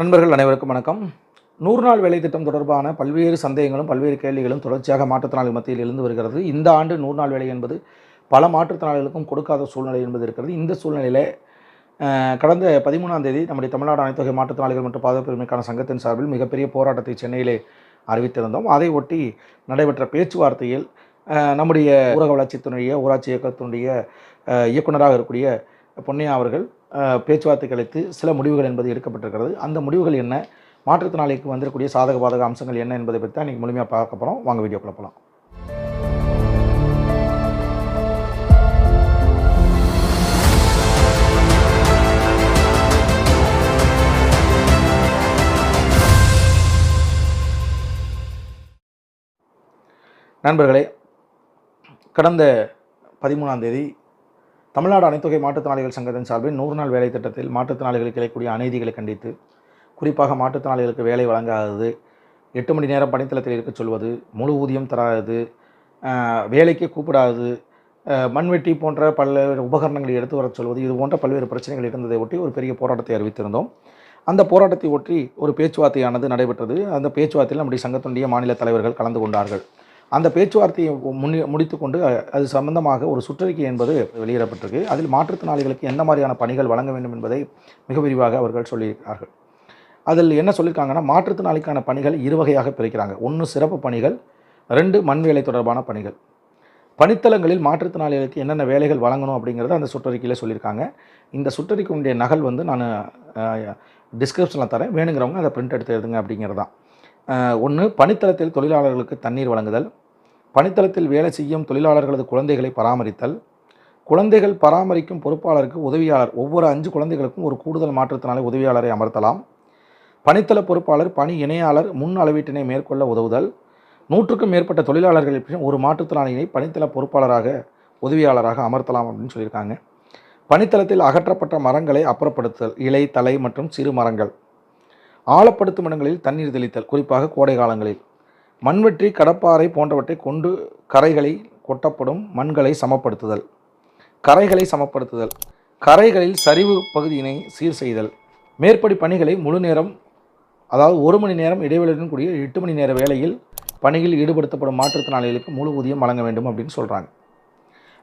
நண்பர்கள் அனைவருக்கும் வணக்கம். நூறு நாள் வேலை திட்டம் தொடர்பான பல்வேறு சந்தேகங்களும் பல்வேறு கேள்விகளும் தொடர்ச்சியாக மாற்றுத்திறனாளி மத்தியில் எழுந்து வருகிறது. இந்த ஆண்டு நூறு நாள் வேலை என்பது பல மாற்றுத்திறனாளிகளுக்கும் கொடுக்காத சூழ்நிலை என்பது இருக்கிறது. இந்த சூழ்நிலையில் கடந்த பதிமூணாம் தேதி நம்முடைய தமிழ்நாடு அனைத்து வகை மாற்றுத்திறனாளிகள் மற்றும் பாதுகாப்புரிமைக்கான சங்கத்தின் சார்பில் மிகப்பெரிய போராட்டத்தை சென்னையிலே அறிவித்திருந்தோம். அதை ஒட்டி நடைபெற்ற பேச்சுவார்த்தையில் நம்முடைய ஊரக வளர்ச்சித்துறைய ஊராட்சி இயக்கத்தினுடைய இயக்குநராக இயக்குனராக இருக்கக்கூடிய பொன்னையா அவர்கள் பேச்சுவார்த்தைகளுக்கு சில முடிவுகள் என்பது எடுக்கப்பட்டிருக்கிறது. அந்த முடிவுகள் என்ன? மாற்றுத்திறனாளிக்கு வந்திருக்கக்கூடிய சாதக பாதக அம்சங்கள் என்ன என்பதை பற்றி தான் இன்றைக்கி முழுமையாக பார்க்க போகிறோம் வாங்க வீடியோக்குள்ள போகலாம் நண்பர்களே கடந்த பதிமூணாம் தேதி தமிழ்நாடு அனைத்துகை மாற்றுத்திறனாளிகள் சங்கத்தின் சார்பில் நூறு நாள் வேலை திட்டத்தில் மாற்றுத்திறனாளிகளுக்கு இழைக்கக்கூடிய அநீதிகளை கண்டித்து குறிப்பாக மாற்றுத்திறனாளிகளுக்கு வேலை வழங்காதது எட்டு மணி நேரம் பணித்தளத்தில் இருக்கச் சொல்வது முழு ஊதியம் தராதது வேலைக்கு கூப்பிடாதது மண்வெட்டி போன்ற பல்வேறு உபகரணங்களை எடுத்து வரச் சொல்வது இது போன்ற பல்வேறு பிரச்சனைகள் இருந்ததை ஒட்டி ஒரு பெரிய போராட்டத்தை அறிவித்திருந்தோம். அந்த போராட்டத்தை ஒட்டி ஒரு பேச்சுவார்த்தையானது நடைபெற்றது. அந்த பேச்சுவார்த்தையில் நம்முடைய சங்கத்தினுடைய மாநில தலைவர்கள் கலந்து கொண்டார்கள். அந்த பேச்சுவார்த்தையை முன்னி முடித்துக்கொண்டு அது சம்பந்தமாக ஒரு சுற்றறிக்கை என்பது வெளியிடப்பட்டிருக்கு. அதில் மாற்றுத்திறனாளிகளுக்கு எந்த மாதிரியான பணிகள் வழங்க வேண்டும் என்பதை மிக விரிவாக அவர்கள் சொல்லியிருக்கிறார்கள். அதில் என்ன சொல்லியிருக்காங்கன்னா மாற்றுத்திறனாளிக்கான பணிகள் இரு வகையாக பிரிக்கிறாங்க. ஒன்று சிறப்பு பணிகள் ரெண்டு மண் வேலை தொடர்பான பணிகள். பணித்தளங்களில் மாற்றுத்திறனாளிகளுக்கு என்னென்ன வேலைகள் வழங்கணும் அப்படிங்கிறத அந்த சுற்றறிக்கையில் சொல்லியிருக்காங்க. இந்த சுற்றறிக்கையுடைய நகல் வந்து நான் டிஸ்கிரிப்ஷனில் தரேன். வேணுங்கிறவங்க அதை பிரிண்ட் எடுத்து எழுதுங்க அப்படிங்கிறது தான் ஒன்று பணித்தளத்தில் தொழிலாளர்களுக்கு தண்ணீர் வழங்குதல். பணித்தளத்தில் வேலை செய்யும் தொழிலாளர்களது குழந்தைகளை பராமரித்தல் குழந்தைகள் பராமரிக்கும் பொறுப்பாளருக்கு உதவியாளர் ஒவ்வொரு அஞ்சு குழந்தைகளுக்கும் ஒரு கூடுதல் மாற்றத்தினாலே உதவியாளரை அமர்த்தலாம். பணித்தள பொறுப்பாளர் பணி இணையாளர் முன் அளவீட்டினை மேற்கொள்ள உதவுதல் நூற்றுக்கும் மேற்பட்ட தொழிலாளர்களின் ஒரு மாற்றுத்திறனாளியினை பணித்தள பொறுப்பாளராக உதவியாளராக அமர்த்தலாம் அப்படின்னு சொல்லியிருக்காங்க. பணித்தளத்தில் அகற்றப்பட்ட மரங்களை அப்புறப்படுத்துதல் இலை தலை மற்றும் சிறு மரங்கள். ஆழப்படுத்தும் இடங்களில் தண்ணீர் தெளித்தல் குறிப்பாக கோடை காலங்களில். மண்வெற்றி கடப்பாறை போன்றவற்றை கொண்டு கரைகளை கொட்டப்படும் மண்களை சமப்படுத்துதல். கரைகளை சமப்படுத்துதல். கரைகளில் சரிவு பகுதியினை சீர் செய்தல். மேற்படி பணிகளை முழு நேரம் அதாவது ஒரு மணி நேரம் இடைவெளியுடன் கூடிய எட்டு மணி நேர வேளையில் பணியில் ஈடுபடுத்தப்படும் மாற்றுத்திறனாளிகளுக்கு முழு ஊதியம் வழங்க வேண்டும் அப்படின்னு சொல்கிறாங்க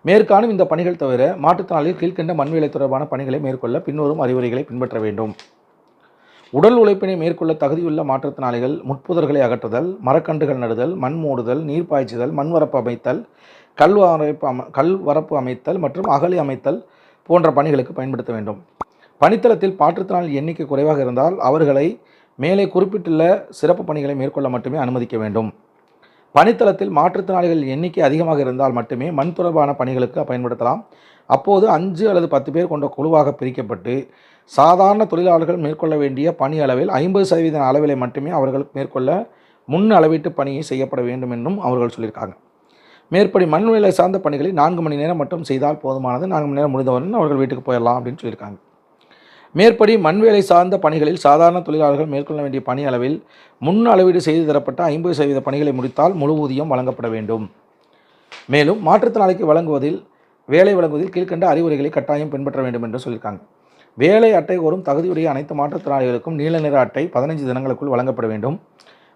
மேற்காணும் இந்த பணிகள் தவிர மாற்றுத்திறனாளிகள் கீழ்கண்ட மண்வேலை தொடர்பான பணிகளை மேற்கொள்ள பின்வரும் அறிவுரைகளை பின்பற்ற வேண்டும். உடல் உழைப்பினை மேற்கொள்ள தகுதியுள்ள மாற்றுத்திறனாளிகள் முட்புதர்களை அகற்றுதல் மரக்கன்றுகள் நடுதல் மண் மூடுதல் நீர் பாய்ச்சுதல் மண்வரப்பு அமைத்தல் கல் வரப்பு அம கல் வரப்பு அமைத்தல் மற்றும் அகழி அமைத்தல் போன்ற பணிகளுக்கு பயன்படுத்த வேண்டும். பணித்தளத்தில் மாற்றுத்திறனாளி எண்ணிக்கை குறைவாக இருந்தால் அவர்களை மேலே குறிப்பிட்டுள்ள சிறப்பு பணிகளை மேற்கொள்ள மட்டுமே அனுமதிக்க வேண்டும். பணித்தளத்தில் மாற்றுத்திறனாளிகள் எண்ணிக்கை அதிகமாக இருந்தால் மட்டுமே மண் தொடர்பான பணிகளுக்கு பயன்படுத்தலாம். அப்போது அஞ்சு அல்லது பத்து பேர் கொண்ட குழுவாக பிரிக்கப்பட்டு சாதாரண தொழிலாளர்கள் மேற்கொள்ள வேண்டிய பணி அளவில் ஐம்பது சதவீத அளவிலை மட்டுமே அவர்கள் மேற்கொள்ள முன் அளவீட்டு பணியை செய்யப்பட வேண்டும் என்றும் அவர்கள் சொல்லியிருக்காங்க. மேற்படி மண் வேலை சார்ந்த பணிகளை நான்கு மணி நேரம் மட்டும் செய்தால் போதுமானது நான்கு மணி நேரம் முடிந்தவுடன் அவர்கள் வீட்டுக்கு போயிடலாம் அப்படின்னு சொல்லியிருக்காங்க. மேற்படி மண் வேலை சார்ந்த பணிகளில் சாதாரண தொழிலாளர்கள் மேற்கொள்ள வேண்டிய பணி அளவில் முன் அளவீடு செய்து தரப்பட்ட ஐம்பது சதவீத பணிகளை முடித்தால் முழு ஊதியம் வழங்கப்பட வேண்டும். மேலும் மாற்றுத்திறனாளிக்கு வழங்குவதில் வேலை வழங்குவதில் கீழ்க்கண்ட அறிவுரைகளை கட்டாயம் பின்பற்ற வேண்டும் என்று சொல்லியிருக்காங்க. வேலை அட்டை கோரும் தகுதியுடைய அனைத்து மாற்றுத்திறனாளிகளுக்கும் நீல நிற அட்டை பதினைஞ்சு தினங்களுக்குள் வழங்கப்பட வேண்டும்.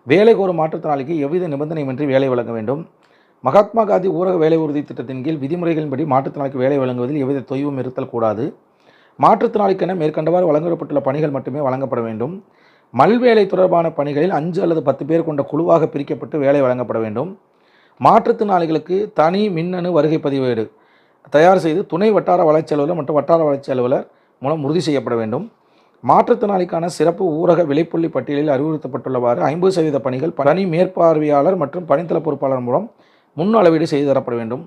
வேலை கோரும் மாற்றுத்திறனாளிக்கு எவ்வித நிபந்தனையின்றி வேலை வழங்க வேண்டும். மகாத்மா காந்தி ஊரக வேலை உறுதி திட்டத்தின் கீழ் விதிமுறைகளின்படி மாற்றுத்திறனாளிக்கு வேலை வழங்குவதில் எவ்வித தொய்வும் இருத்தல் கூடாது. மாற்றுத்திறனாளிக்கென மேற்கண்டவாறு வழங்கப்பட்டுள்ள பணிகள் மட்டுமே வழங்கப்பட வேண்டும். மல்வேலை தொடர்பான பணிகளில் அஞ்சு அல்லது பத்து பேர் கொண்ட குழுவாக பிரிக்கப்பட்டு வேலை வழங்கப்பட வேண்டும். மாற்றுத்திறனாளிகளுக்கு தனி மின்னணு வருகை பதிவேடு தயார் செய்து துணை வட்டார வளர்ச்சி அலுவலர் மற்றும் வட்டார வளர்ச்சி அலுவலர் மூலம் உறுதி செய்யப்பட வேண்டும். மாற்றுத்திறனாளிக்கான சிறப்பு ஊரக விலைப்புள்ளி பட்டியலில் அறிவுறுத்தப்பட்டுள்ளவாறு ஐம்பது சதவீத பணிகள் பணி மேற்பார்வையாளர் மற்றும் பணித்தள பொறுப்பாளர் மூலம் முன் அளவீடு செய்து தரப்பட வேண்டும்.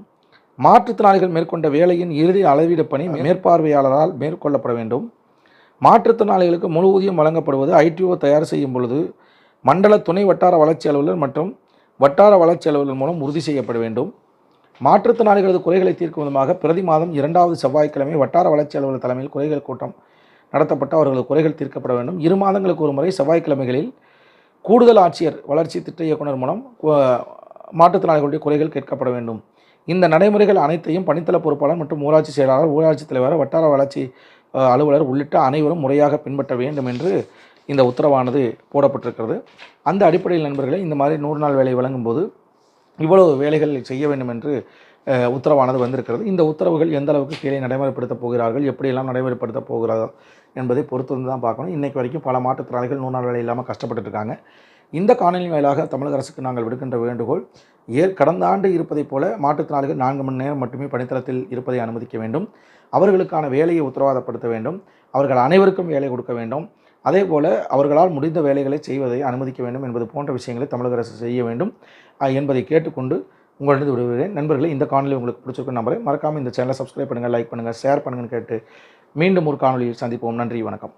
மாற்றுத்திறனாளிகள் மேற்கொண்ட வேலையின் இறுதி அளவீடு பணி மேற்பார்வையாளரால் மேற்கொள்ளப்பட வேண்டும். மாற்றுத்திறனாளிகளுக்கு முழு ஊதியம் வழங்கப்படுவது ஐடிஓ தயார் செய்யும் பொழுது மண்டல துணை வட்டார வளர்ச்சி அலுவலர் மற்றும் வட்டார வளர்ச்சி அலுவலர் மூலம் உறுதி செய்யப்பட வேண்டும். மாற்றுத்திறனாளிகளது குறைகளை தீர்க்கும் விதமாக பிரதி மாதம் இரண்டாவது செவ்வாய்க்கிழமை வட்டார வளர்ச்சி அலுவலர் தலைமையில் குறைகள் கூட்டம் நடத்தப்பட்டு அவர்களது குறைகள் தீர்க்கப்பட வேண்டும். இரு மாதங்களுக்கு ஒரு முறை செவ்வாய்க்கிழமைகளில் கூடுதல் ஆட்சியர் வளர்ச்சி திட்ட இயக்குனர் மூலம் மாற்றுத்திறனாளிகளுடைய குறைகள் கேட்கப்பட வேண்டும். இந்த நடைமுறைகள் அனைத்தையும் பணித்தள பொறுப்பாளர் மற்றும் ஊராட்சி செயலாளர் ஊராட்சி தலைவர் வட்டார வளர்ச்சி அலுவலர் உள்ளிட்ட அனைவரும் முறையாக பின்பற்ற வேண்டும் என்று இந்த உத்தரவானது போடப்பட்டிருக்கிறது. அந்த அடிப்படையில் நண்பர்களே இந்த மாதிரி நூறு நாள் வேலை வழங்கும்போது இவ்வளவு வேலைகள் செய்ய வேண்டும் என்று உத்தரவானது வந்திருக்கிறது. இந்த உத்தரவுகள் எந்த அளவுக்கு கீழே நடைமுறைப்படுத்த போகிறார்கள் எப்படியெல்லாம் நடைமுறைப்படுத்த போகிறார்கள் என்பதை பொறுத்து வந்து தான் பார்க்கணும். இன்றைக்கு வரைக்கும் பல மாற்றுத்திறனாளிகள் நூறு நாள் வேலை இல்லாமல் கஷ்டப்பட்டு இருக்காங்க. இந்த காணொலி வாயிலாக தமிழக அரசுக்கு நாங்கள் விடுக்கின்ற வேண்டுகோள் ஏற் கடந்த ஆண்டு இருப்பதைப் போல மாற்றுத்திறனாளிகள் நான்கு மணி நேரம் மட்டுமே பணித்தளத்தில் இருப்பதை அனுமதிக்க வேண்டும். அவர்களுக்கான வேலையை உத்தரவாதப்படுத்த வேண்டும். அவர்கள் அனைவருக்கும் வேலை கொடுக்க வேண்டும். அதே போல் அவர்களால் முடிந்த வேலைகளை செய்வதை அனுமதிக்க வேண்டும் என்பது போன்ற விஷயங்களை தமிழக அரசு செய்ய வேண்டும் என்பதை கேட்டுக்கொண்டு உங்களிடம் விடுகிறேன் நண்பர்களே இந்த காணொலி உங்களுக்கு பிடிச்சிருக்கும் நம்பரை மறக்காமல் இந்த சேனலை சப்ஸ்கிரைப் பண்ணுங்கள் லைக் பண்ணுங்கள் ஷேர் பண்ணுங்கன்னு கேட்டு மீண்டும் ஒரு காணொலியில் சந்திப்போம். நன்றி வணக்கம்.